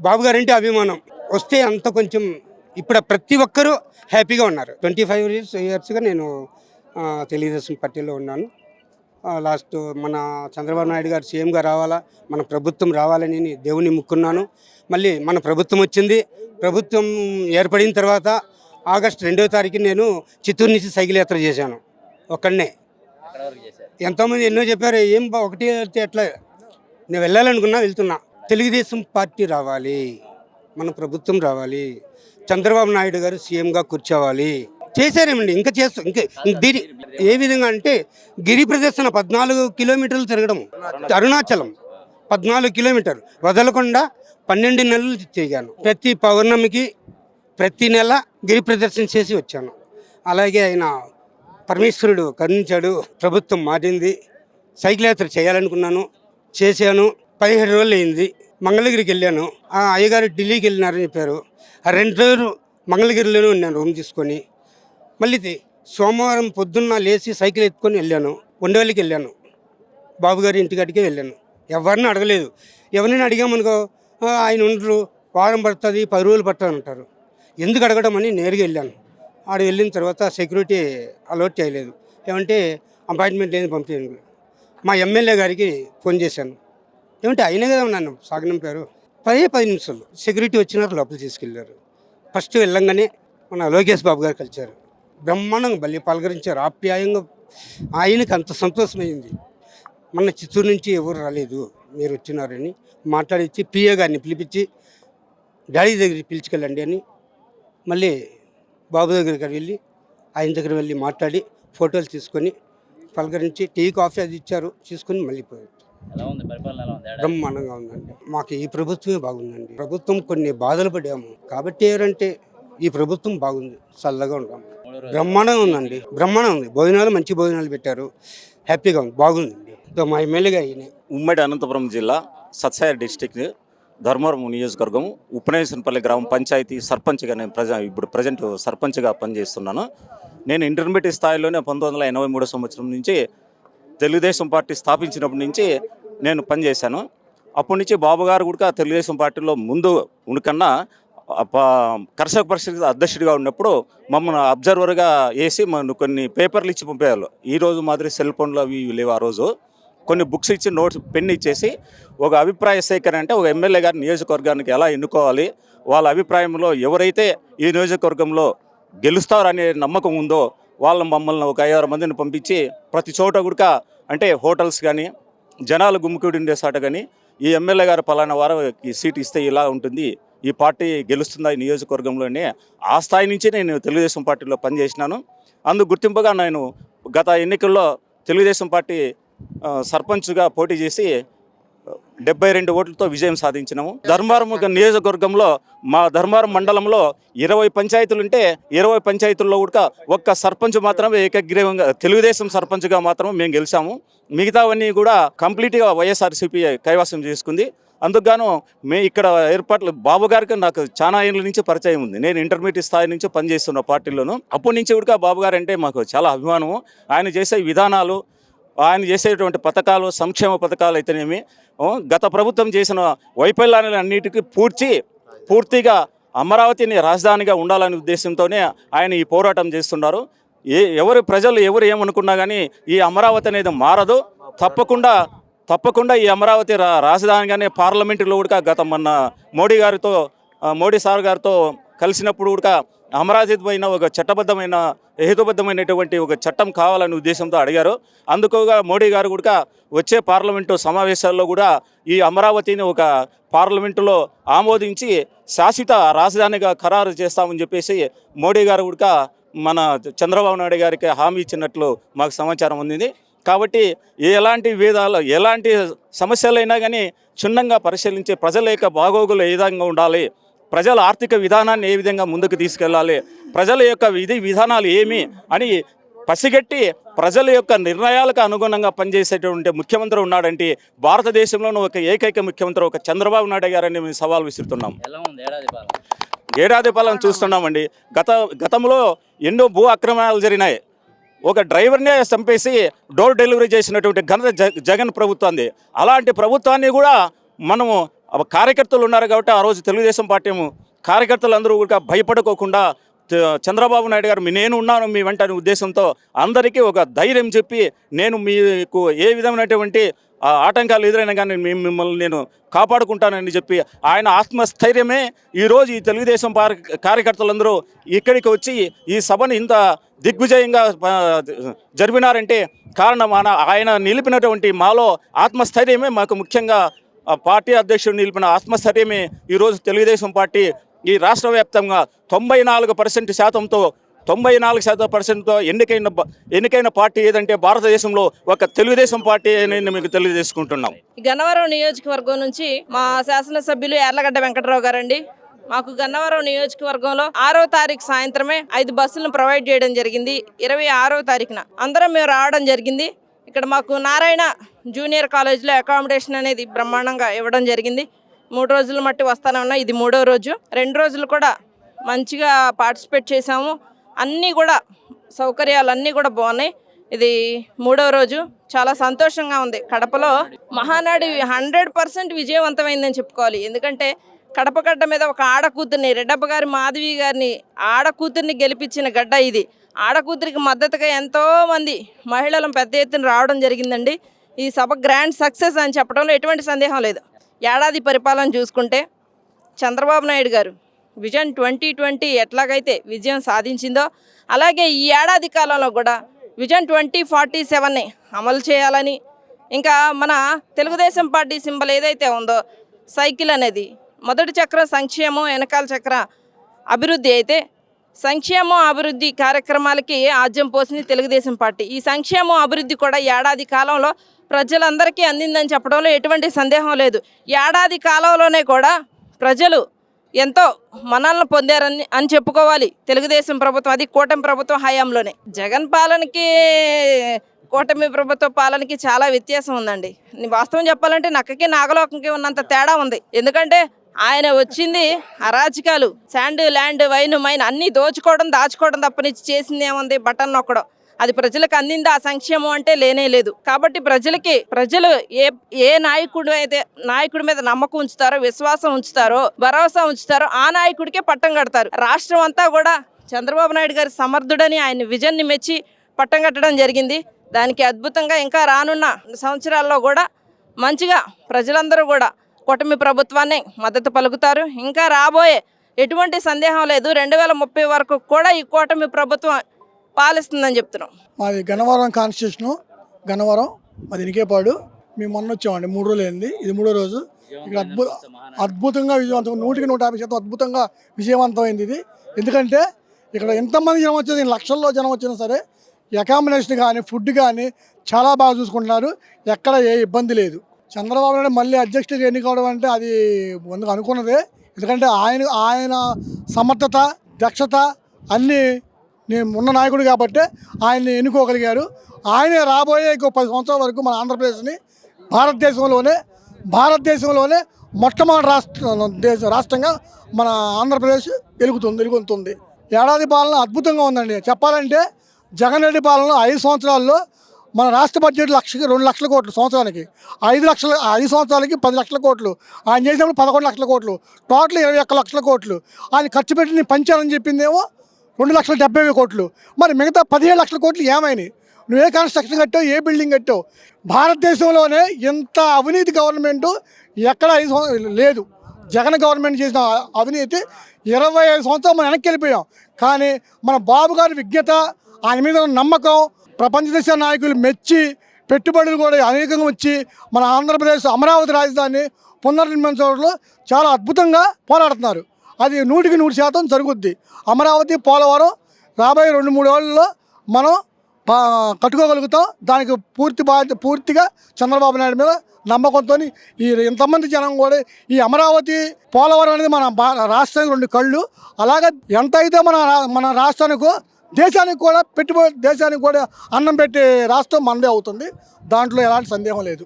బాబు guarantee అభిమానం వస్తే అంత కొంచెం ఇప్పుడు ప్రతి ఒక్కరూ హ్యాపీగా ఉన్నారు. ట్వంటీ ఫైవ్ ఇయర్స్ ఇయర్స్గా నేను తెలుగుదేశం పార్టీలో ఉన్నాను. లాస్ట్ మన చంద్రబాబు నాయుడు గారు సీఎంగా రావాలా మన ప్రభుత్వం రావాలని దేవుని ముక్కున్నాను. మళ్ళీ మన ప్రభుత్వం వచ్చింది. ప్రభుత్వం ఏర్పడిన తర్వాత ఆగస్ట్ రెండవ తారీఖు నేను చిత్తూరు నుంచి సైకిల్ యాత్ర చేశాను. ఒక్కడనే. ఎంతోమంది ఎన్నో చెప్పారు ఏం ఒకటి ఎట్లా? నేను వెళ్ళాలనుకున్నా వెళ్తున్నా. తెలుగుదేశం పార్టీ రావాలి మన ప్రభుత్వం రావాలి చంద్రబాబు నాయుడు గారు సీఎంగా కూర్చోవాలి. చేశారేమండి? ఇంకా చేస్తాం ఇంకా దీని ఏ విధంగా అంటే గిరి ప్రదర్శన పద్నాలుగు కిలోమీటర్లు తిరగడం అరుణాచలం పద్నాలుగు కిలోమీటర్లు వదలకుండా పన్నెండు నెలలు తిరిగాను. ప్రతి పౌర్ణమికి ప్రతి నెల గిరి ప్రదర్శన చేసి వచ్చాను. అలాగే ఆయన పరమేశ్వరుడు కరుణించాడు ప్రభుత్వం మారింది సైకిల్ యాత్ర చేయాలనుకున్నాను చేశాను. పదిహేడు రోజులు అయింది. మంగళగిరికి వెళ్ళాను. ఆ అయ్యగారు ఢిల్లీకి వెళ్ళినారని చెప్పారు. ఆ రెండు రోజులు మంగళగిరిలోనే ఉన్నాను రూమ్ తీసుకొని. మళ్ళీ సోమవారం పొద్దున్న లేచి సైకిల్ ఎత్తుకొని వెళ్ళాను. ఉండవల్లికి వెళ్ళాను. బాబుగారి ఇంటికాడికి వెళ్ళాను. ఎవరిని అడగలేదు. ఎవరిని అడిగామనుకో ఆయన ఉండరు. వారం పడుతుంది పది రోజులు పడుతుంది అంటారు. ఎందుకు అడగడం అని నేరుగా వెళ్ళాను. ఆడ వెళ్ళిన తర్వాత సెక్యూరిటీ అలర్ట్ చేయలేదు. ఏమంటే అపాయింట్మెంట్ లేని పంపించాను మా ఎమ్మెల్యే గారికి ఫోన్ చేశాను. ఏమంటే అయినా కదా నన్ను సాగనంపారు పదే పది నిమిషాలు సెక్యూరిటీ వచ్చినారు లోపల తీసుకెళ్ళారు. ఫస్ట్ వెళ్ళంగానే మన లోకేష్ బాబు గారు కలిశారు. బ్రహ్మాండంగా బల్లి పలకరించారు. ఆప్యాయంగా ఆయనకి అంత సంతోషమైంది. మన చిత్తూరు నుంచి ఎవరు రాలేదు మీరు వచ్చినారని మాట్లాడించి పిఏ గారిని పిలిపించి డాడీ దగ్గరికి పిలుచుకెళ్ళండి అని మళ్ళీ బాబు దగ్గరికి వెళ్ళి ఆయన దగ్గర వెళ్ళి మాట్లాడి ఫోటోలు తీసుకొని పలకరించి టీ కాఫీ అది ఇచ్చారు తీసుకొని మళ్ళీ పోయారు. ఎలా ఉంది? పరిపాలన ఎలా ఉంది? ఏడాది? బ్రహ్మాండంగా ఉందండి. మాకు ఈ ప్రభుత్వమే బాగుందండి. ప్రభుత్వం కొన్ని బాధలు పడాము కాబట్టి ఏంటంటే ఈ ప్రభుత్వం బాగుంది. చల్లగా ఉంటాం. బ్రహ్మాండంగా ఉందండి. బ్రహ్మాండంగా ఉంది. భోజనాలు మంచి భోజనాలు పెట్టారు. హ్యాపీగా ఉంది. బాగుందండి. సో మా ఎమ్మెల్యేగా ఈయనే. ఉమ్మడి అనంతపురం జిల్లా సత్సాయి డిస్టిక్ ధర్మవరం నియోజకవర్గం ఉపనేశ్వరపల్లి గ్రామ పంచాయతీ సర్పంచ్గా నేను ప్రజ ఇప్పుడు ప్రజెంట్ సర్పంచ్గా పనిచేస్తున్నాను. నేను ఇంటర్మీడియట్ స్థాయిలోనే పంతొమ్మిది వందల ఎనభై మూడో సంవత్సరం నుంచి తెలుగుదేశం పార్టీ స్థాపించినప్పటి నుంచి నేను పనిచేశాను. అప్పటి నుంచి బాబు గారు కూడా తెలుగుదేశం పార్టీలో ముందు ఉనికన్నా కర్షక పరిషత్ అధ్యక్షుడిగా ఉన్నప్పుడు మమ్మల్ని అబ్జర్వర్గా వేసి మన కొన్ని పేపర్లు ఇచ్చి పంపేవాళ్ళు ఈ రోజు మాదిరి సెల్ ఫోన్లు అవి లేవు ఆ రోజు. కొన్ని బుక్స్ ఇచ్చి నోట్స్ పెన్ ఇచ్చేసి ఒక అభిప్రాయ సేకరణ అంటే ఒక ఎమ్మెల్యే గారి నియోజకవర్గానికి ఎలా ఎన్నుకోవాలి వాళ్ళ అభిప్రాయంలో ఎవరైతే ఈ నియోజకవర్గంలో గెలుస్తారనే నమ్మకం ఉందో వాళ్ళ మమ్మల్ని ఒక ఐదారు మందిని పంపించి ప్రతి చోట కూడా అంటే హోటల్స్ కానీ జనాలు గుమ్మికూడి ఉండే సాట కానీ ఈ ఎమ్మెల్యే గారు పలానా వారు ఈ సీట్ ఇస్తే ఇలా ఉంటుంది ఈ పార్టీ గెలుస్తుందా ఈ నియోజకవర్గంలోనే ఆ స్థాయి నుంచి నేను తెలుగుదేశం పార్టీలో పనిచేసినాను. అందుకు గుర్తింపుగా నేను గత ఎన్నికల్లో తెలుగుదేశం పార్టీ సర్పంచ్గా పోటీ చేసి డెబ్బై రెండు ఓట్లతో విజయం సాధించినాము. ధర్మారం నియోజకవర్గంలో మా ధర్మారం మండలంలో ఇరవై పంచాయతీలు ఉంటే ఇరవై పంచాయతీల్లో కూడా ఒక్క సర్పంచ్ మాత్రమే ఏకగ్రీవంగా తెలుగుదేశం సర్పంచ్గా మాత్రమే మేము గెలిచాము. మిగతావన్నీ కూడా కంప్లీట్గా వైఎస్ఆర్సీపీ కైవసం చేసుకుంది. అందుకుగాను మే ఇక్కడ ఏర్పాట్లు బాబు గారికి నాకు చాలా ఏళ్ళ నుంచి పరిచయం ఉంది. నేను ఇంటర్మీడియట్ స్థాయి నుంచి పనిచేస్తున్న పార్టీలోను. అప్పటి నుంచి కూడా బాబు గారు అంటే మాకు చాలా అభిమానము. ఆయన చేసే విధానాలు ఆయన చేసేటువంటి పథకాలు సంక్షేమ పథకాలు అయితేనేమి గత ప్రభుత్వం చేసిన వైఫల్యాలను అన్నిటికీ పూడ్చి పూర్తిగా అమరావతిని రాజధానిగా ఉండాలనే ఉద్దేశంతోనే ఆయన ఈ పోరాటం చేస్తున్నారు. ఏ ఎవరు ప్రజలు ఎవరు ఏమనుకున్నా కానీ ఈ అమరావతి అనేది మారదు. తప్పకుండా తప్పకుండా ఈ అమరావతి రా రాజధానిగానే పార్లమెంటులో కూడా గత మొన్న మోడీ గారితో మోడీ సార్ గారితో కలిసినప్పుడు కూడా అమరావతి పైన ఒక చట్టబద్ధమైన హేతుబద్ధమైనటువంటి ఒక చట్టం కావాలనే ఉద్దేశంతో అడిగారు. అందుకోగా మోడీ గారు కూడా వచ్చే పార్లమెంటు సమావేశాల్లో కూడా ఈ అమరావతిని ఒక పార్లమెంటులో ఆమోదించి శాశ్వత రాజధానిగా ఖరారు చేస్తామని చెప్పేసి మోడీ గారు కూడా మన చంద్రబాబు నాయుడు గారికి హామీ ఇచ్చినట్లు మాకు సమాచారం అందింది. కాబట్టి ఎలాంటి విధాలు ఎలాంటి సమస్యలైనా కానీ క్షుణ్ణంగా పరిశీలించి ప్రజల యొక్క బాగోగులు ఏ విధంగా ఉండాలి? ప్రజల ఆర్థిక విధానాన్ని ఏ విధంగా ముందుకు తీసుకెళ్ళాలి? ప్రజల యొక్క విధి విధానాలు ఏమి? అని పసిగట్టి ప్రజల యొక్క నిర్ణయాలకు అనుగుణంగా పనిచేసేటువంటి ముఖ్యమంత్రి ఉన్నాడంటే భారతదేశంలోని ఒక ఏకైక ముఖ్యమంత్రి ఒక చంద్రబాబు నాయుడు గారని మేము సవాల్ విసురుతున్నాం. ఏడాది పాలన? చూస్తున్నామండి. గత గతంలో ఎన్నో భూ అక్రమాలు జరిగినాయి. ఒక డ్రైవర్నే చంపేసి డోర్ డెలివరీ చేసినటువంటి ఘనత జగన్ ప్రభుత్వాన్ని. అలాంటి ప్రభుత్వాన్ని కూడా మనము కార్యకర్తలు ఉన్నారు కాబట్టి ఆ రోజు తెలుగుదేశం పార్టీ కార్యకర్తలందరూ కార్యకర్తలు అందరూ కూడా భయపడుకోకుండా చంద్రబాబు నాయుడు గారు నేను ఉన్నాను మీ వెంట అనే ఉద్దేశంతో అందరికీ ఒక ధైర్యం చెప్పి నేను మీకు ఏ విధమైనటువంటి ఆటంకాలు ఎదురైనా కానీ మేము మిమ్మల్ని నేను కాపాడుకుంటానని చెప్పి ఆయన ఆత్మస్థైర్యమే ఈరోజు ఈ తెలుగుదేశం పార్ కార్యకర్తలందరూ ఇక్కడికి వచ్చి ఈ సభను ఇంత దిగ్విజయంగా జరిపినారంటే కారణం ఆయన ఆయన నిలిపినటువంటి మాలో ఆత్మస్థైర్యమే మాకు ముఖ్యంగా పార్టీ అధ్యక్షుడు నిలిపిన ఆత్మస్థైర్యమే ఈరోజు తెలుగుదేశం పార్టీ ఈ రాష్ట్ర వ్యాప్తంగా తొంభై నాలుగు పర్సెంట్ శాతంతో తొంభై నాలుగు శాతం పర్సెంట్తో ఎన్నికైన ఎన్నికైన పార్టీ ఏదంటే భారతదేశంలో ఒక తెలుగుదేశం పార్టీ అని మీకు తెలియజేసుకుంటున్నాం. ఈ గన్నవరం నియోజకవర్గం నుంచి మా శాసనసభ్యులు ఎర్లగడ్డ వెంకటరావు గారండి. మాకు గన్నవరం నియోజకవర్గంలో ఆరో తారీఖు సాయంత్రమే ఐదు బస్సులను ప్రొవైడ్ చేయడం జరిగింది. ఇరవై ఆరో తారీఖున అందరం మేము రావడం జరిగింది. ఇక్కడ మాకు నారాయణ జూనియర్ కాలేజ్లో అకామిడేషన్ అనేది బ్రహ్మాండంగా ఇవ్వడం జరిగింది. మూడు రోజులు మట్టి వస్తానే ఉన్నా ఇది మూడో రోజు. రెండు రోజులు కూడా మంచిగా పార్టిసిపేట్ చేశాము. అన్నీ కూడా సౌకర్యాలు అన్నీ కూడా బాగున్నాయి. ఇది మూడో రోజు. చాలా సంతోషంగా ఉంది. కడపలో మహానాడు హండ్రెడ్ పర్సెంట్ విజయవంతమైందని చెప్పుకోవాలి. ఎందుకంటే కడప గడ్డ మీద ఒక ఆడ కూతుర్ని రెడ్డప్ప గారి మాధవి గారిని ఆడ కూతుర్ని గెలిపించిన గడ్డ ఇది. ఆడకూతురికి మద్దతుగా ఎంతో మంది మహిళలు పెద్ద ఎత్తున రావడం జరిగిందండి. ఈ సభ గ్రాండ్ సక్సెస్ అని చెప్పడంలో ఎటువంటి సందేహం లేదు. ఏడాది పరిపాలన చూసుకుంటే చంద్రబాబు నాయుడు గారు విజన్ ట్వంటీ ట్వంటీ ఎట్లాగైతే విజయం సాధించిందో అలాగే ఈ ఏడాది కాలంలో కూడా విజన్ ట్వంటీ ఫార్టీ సెవెన్ని అమలు చేయాలని ఇంకా మన తెలుగుదేశం పార్టీ సింబల్ ఏదైతే ఉందో సైకిల్ అనేది మొదటి చక్రం సంక్షేమం వెనకాల చక్ర అభివృద్ధి అయితే సంక్షేమం అభివృద్ధి కార్యక్రమాలకి ఆద్యం పోసింది తెలుగుదేశం పార్టీ. ఈ సంక్షేమం అభివృద్ధి కూడా ఏడాది కాలంలో ప్రజలందరికీ అందిందని చెప్పడంలో ఎటువంటి సందేహం లేదు. ఏడాది కాలంలోనే కూడా ప్రజలు ఎంతో మనల్ని పొందారని అని చెప్పుకోవాలి తెలుగుదేశం ప్రభుత్వం అది కూటమి ప్రభుత్వం హయాంలోనే. జగన్ పాలనకి కూటమి ప్రభుత్వ పాలనకి చాలా వ్యత్యాసం ఉందండి. వాస్తవం చెప్పాలంటే నక్కకి నాగలోకంకి ఉన్నంత తేడా ఉంది. ఎందుకంటే ఆయన వచ్చింది అరాచకాలు శాండ్ ల్యాండ్ వైన్ మైన్ అన్నీ దోచుకోవడం దాచుకోవడం తప్పనిచ్చి చేసింది ఏముంది? బటన్ నొక్కడం. అది ప్రజలకు అందింది ఆ సంక్షేమం అంటే లేనే లేదు. కాబట్టి ప్రజలకి ప్రజలు ఏ ఏ నాయకుడు అయితే నాయకుడి మీద నమ్మకం ఉంచుతారో విశ్వాసం ఉంచుతారో భరోసా ఉంచుతారో ఆ నాయకుడికే పట్టం కడతారు. రాష్ట్రం అంతా కూడా చంద్రబాబు నాయుడు గారి సమర్థుడని ఆయన విజన్ని మెచ్చి పట్టం కట్టడం జరిగింది. దానికి అద్భుతంగా ఇంకా రానున్న సంవత్సరాల్లో కూడా మంచిగా ప్రజలందరూ కూడా కూటమి ప్రభుత్వాన్ని మద్దతు పలుకుతారు. ఇంకా రాబోయే ఎటువంటి సందేహం లేదు. రెండు వేల ముప్పై వరకు కూడా ఈ కూటమి ప్రభుత్వం పాలిస్తుందని చెప్తున్నాం. మాది గన్నవరం కాన్స్టిట్యూషను. గన్నవరం మాది ఇనికేపాడు మేము మొన్న వచ్చామండి. మూడు రోజులు అయింది. ఇది మూడో రోజు. ఇక్కడ అద్భుత అద్భుతంగా విజయవంతం. నూటికి నూట యాభై శాతం అద్భుతంగా విజయవంతమైంది ఇది. ఎందుకంటే ఇక్కడ ఎంతమంది జనం వచ్చేది లక్షల్లో జనం వచ్చినా సరే అకామిడేషన్ కానీ ఫుడ్ కానీ చాలా బాగా చూసుకుంటున్నారు. ఎక్కడ ఏ ఇబ్బంది లేదు. చంద్రబాబు నాయుడు మళ్ళీ అధ్యక్షుడు ఎన్నుకోవడం అంటే అది ముందుకు అనుకున్నదే. ఎందుకంటే ఆయన ఆయన సమర్థత దక్షత అన్నీ నేను ఉన్న నాయకుడు కాబట్టి ఆయన్ని ఎన్నుకోగలిగారు. ఆయనే రాబోయే ఇంకో పది సంవత్సరాల వరకు మన ఆంధ్రప్రదేశ్ని భారతదేశంలోనే భారతదేశంలోనే మొట్టమొదటి రాష్ట్ర దేశ రాష్ట్రంగా మన ఆంధ్రప్రదేశ్ వెలుగుతుంది వెలుగుతుంది ఏడాది పాలన అద్భుతంగా ఉందండి. చెప్పాలంటే జగన్ రెడ్డి పాలనలో ఐదు సంవత్సరాల్లో మన రాష్ట్ర బడ్జెట్ లక్షకి రెండు లక్షల కోట్లు సంవత్సరానికి. ఐదు లక్షల ఐదు సంవత్సరాలకి పది లక్షల కోట్లు. ఆయన చేసినప్పుడు పదకొండు లక్షల కోట్లు. టోటల్ ఇరవై ఒక్క లక్షల కోట్లు. ఆయన ఖర్చు పెట్టిన పంచాలని చెప్పిందేమో రెండు లక్షల డెబ్బై కోట్లు. మరి మిగతా పదిహేడు లక్షల కోట్లు ఏమైనాయి? నువ్వు ఏ కన్స్ట్రక్షన్ కట్టావు ఏ బిల్డింగ్ కట్టావు? భారతదేశంలోనే ఇంత అవినీతి గవర్నమెంట్ ఎక్కడ ఐదు సంవత్సరాలు లేదు. జగన్ గవర్నమెంట్ చేసిన అవినీతి ఇరవై ఐదు సంవత్సరాలు మనం వెనక్కి వెళ్ళిపోయాం. కానీ మన బాబు గారి విజ్ఞత ఆయన మీద నమ్మకం ప్రపంచ దేశ నాయకులు మెచ్చి పెట్టుబడులు కూడా అనేకంగా వచ్చి మన ఆంధ్రప్రదేశ్ అమరావతి రాజధాని పునర్నిర్మించడంలో చాలా అద్భుతంగా పోరాడుతున్నారు. అది నూటికి నూరు శాతం జరుగుద్ది. అమరావతి పోలవరం రాబోయే రెండు మూడు ఏళ్ళలో మనం కట్టుకోగలుగుతాం. దానికి పూర్తి బాధ్యత పూర్తిగా చంద్రబాబు నాయుడు మీద నమ్మకంతో ఈ ఇంతమంది జనం కూడా ఈ అమరావతి పోలవరం అనేది మన భా- రాష్ట్రానికి రెండు కళ్ళు. అలాగే ఎంత అయితే మన మన రాష్ట్రానికి దేశానికి కూడా పెట్టుబడి దేశానికి కూడా అన్నం పెట్టే రాష్ట్రం మనదే అవుతుంది. దాంట్లో ఎలాంటి సందేహం లేదు.